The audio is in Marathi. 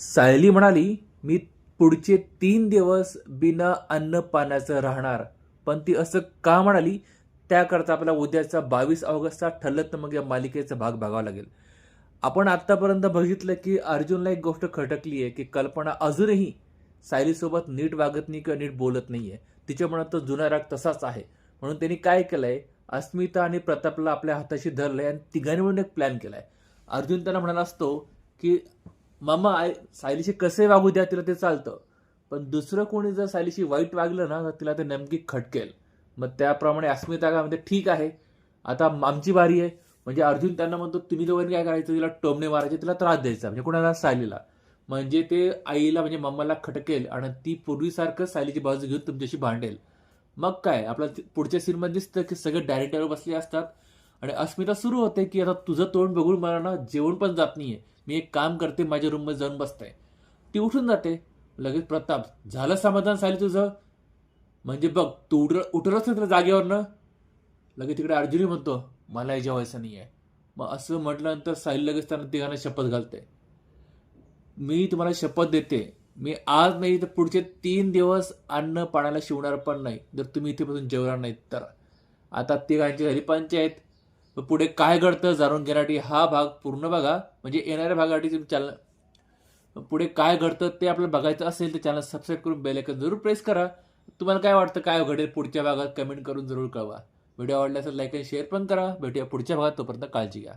सायली म्हणाली मी पुढचे तीन दिवस बिना अन्न पाण्याचं राहणार. पण ती असं का म्हणाली? त्याकरता आपल्याला उद्याचा बावीस ऑगस्टचा ठरलं मग या मालिकेचा भाग बघावा लागेल. आपण आत्तापर्यंत बघितलं की अर्जुनला एक गोष्ट खटकली आहे की कल्पना अजूनही सायलीसोबत नीट वागत नाही किंवा नीट बोलत नाही आहे तिच्या मनात तो जुना राग तसाच आहे. म्हणून त्यांनी काय केलं आहे अस्मिता आणि प्रतापला आपल्या हाताशी धरलं आहे आणि तिघांनी म्हणून एक प्लॅन केला आहे अर्जुन त्यांना म्हणाला असतो की मामा आय सायलीशी कसे वागू द्या तिला ते चालतं. पण दुसरं कोणी जर सायलीशी वाईट वागलं ना तर तिला ते नेमकी खटकेल. मग त्याप्रमाणे अस्मिता काय म्हणते ठीक आहे. आता आमची बारी आहे. म्हणजे अर्जुन त्यांना म्हणतो तुम्ही दोघांनी काय करायचं? तिला टोमणे मारायचे तिला त्रास द्यायचा. म्हणजे कोणाला? सायलीला. म्हणजे ते आईला म्हणजे मम्माला खटकेल आणि ती पूर्वीसारखं सायलीची बाजू घेऊन तुमच्याशी भांडेल. मग काय? आपल्या पुढच्या सीनमध्ये दिसतं की सगळे डायरेक्टर बसले असतात. आणि अस्मिता सुरू होते की आता तुझं तोंड बघून मला ना जेवण पण जात नाहीये. मी एक काम करते माझ्या रूममध्ये जाऊन बसते ती उठून जाते. लगेच प्रताप झालं समाधान सायली तुझं? म्हणजे बघ तू उठ उठलच नाही जागेवरनं? लगेच तिकडे अर्जुनी म्हणतो मला जेवायचं नाही आहे मग असं म्हटल्यानंतर साहिल लगेच त्यांना तिघांना शपथ घालते. मी तुम्हाला शपथ देते. मी आज नाही तर पुढचे तीन दिवस अन्न पाण्याला शिवणार पण नाही. जर तुम्ही इथेपासून जेवणार नाहीत तर. आता तिघांची झाली पंचायत. पुढे काय घडतं? जाणून घेण्यासाठी हा भाग पूर्ण बघा. म्हणजे येणाऱ्या भागासाठी तुम्ही चॅनल पुढे काय घडतं ते आपल्याला बघायचं असेल तर चॅनल सबस्क्राईब करून बेल जरूर प्रेस करा. तुम्हाला काय वाटतं? काय घडेल पुढच्या भागात? कमेंट करून जरूर कळवा. व्हिडिओ आवडला असेल लाईक आणि शेअर पण करा. भेटूया पुढच्या भागात. तोपर्यंत काळजी घ्या.